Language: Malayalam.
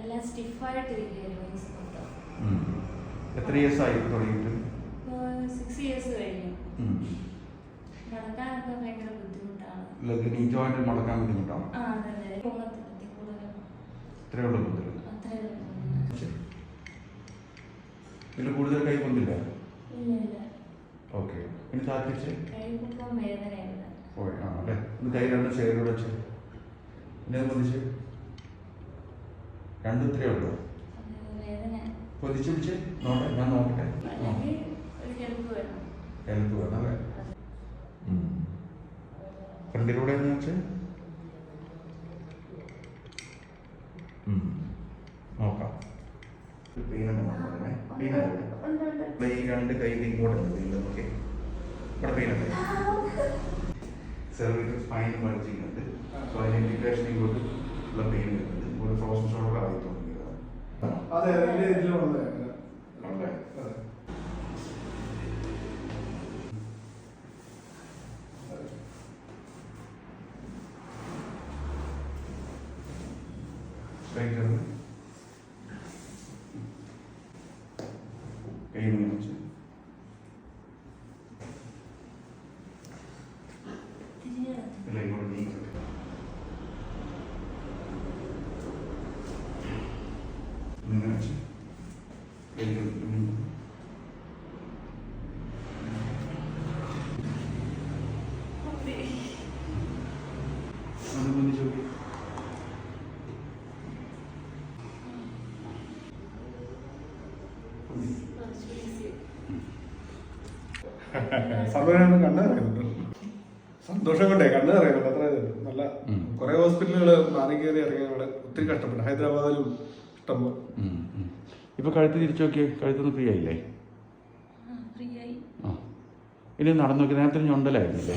എല്ലാം സ്റ്റിഫായിട്ട് ഇരിക്കുകയായിരുന്നു ഈ മൊത്തം. എത്ര ഇയേഴ്സ് ആയി തുടങ്ങിയിട്ട്? സിക്സ് ഇയേഴ്സ് കഴിഞ്ഞു. നടക്കാനൊക്കെ ഭയങ്കര ബുദ്ധിമുട്ടാണ്. ലെഗ് നീ ജോയിന്റ് മടക്കാൻ ബുദ്ധിമുട്ടാണ് ആ അതെ അതെ. പൊങ്ങത്തിലെത്തി കൂടുതലും ഇത്രയേ ഉള്ളൂ ബുദ്ധിമുട്ട് അത്രേ ഉള്ളൂ. ഇതിൽ കൂടുതൽ കൈ കൊണ്ടില്ല? ഇല്ല ഇല്ല. ഓക്കെ. ഇനി താത്തിച്ച്? കൈ പൊക്കം വേദനയുണ്ട് ഓ ആ അല്ലേ? ഒന്ന് കൈ രണ്ട് സൈഡിലൂടെ വെച്ച്. പിന്നെ അത് പൊതിച്ച് രണ്ടും ഇത്രയേ ഉള്ളൂ. പൊതിച്ച് നോട്ടെ ഞാൻ നോക്കട്ടെ? ഒരു ഹെൽപ്പ് വേണം. അല്ലേ. ഫ്രണ്ടിലൂടെ എന്ന് വെച്ച്. ഉം. നോക്കാം. ഈ രണ്ട് കൈയിൽ ഇങ്ങോട്ട് ഓക്കെ. ഇവിടെ പെയിനുണ്ട് സെർവിക്കൽ സ്പൈൻ മറിച്ചിട്ടുണ്ട് സോ അതിന് ഇൻഡിക്കേഷൻ ഇങ്ങോട്ട് ഉള്ള പെയിൻ വരുന്നുണ്ട് ഇവിടെ ഫ്രോസൺ ഷോൾഡർ ആയി തുടങ്ങിയതാണ് അതെ അതിന്റെ ഇതിലുള്ളത് ഉണ്ടല്ലേ? സ്ട്രൈറ്റ് ആണ് കൈ ഇങ്ങനെ Easy. സന്തോഷമാണ് കണ്ണു പറയുന്നുണ്ട് സന്തോഷം കൊണ്ടേ കണ്ണു പറയുന്നുണ്ട് അത്ര നല്ല. കുറെ ഹോസ്പിറ്റലുകൾ മാറി കയറി ഇറങ്ങിയ ഒത്തിരി കഷ്ടപ്പെട്ടു. ഹൈദരാബാദിലും ഇഷ്ടം. ഇപ്പൊ കഴുത്ത് തിരിച്ചു നോക്കിയേ കഴുത്തൊന്ന് ഫ്രീ ആയില്ലേ? ഇനി നടന്നു നോക്കി നേരത്തെ ഞൊണ്ടലായിരുന്നില്ലേ?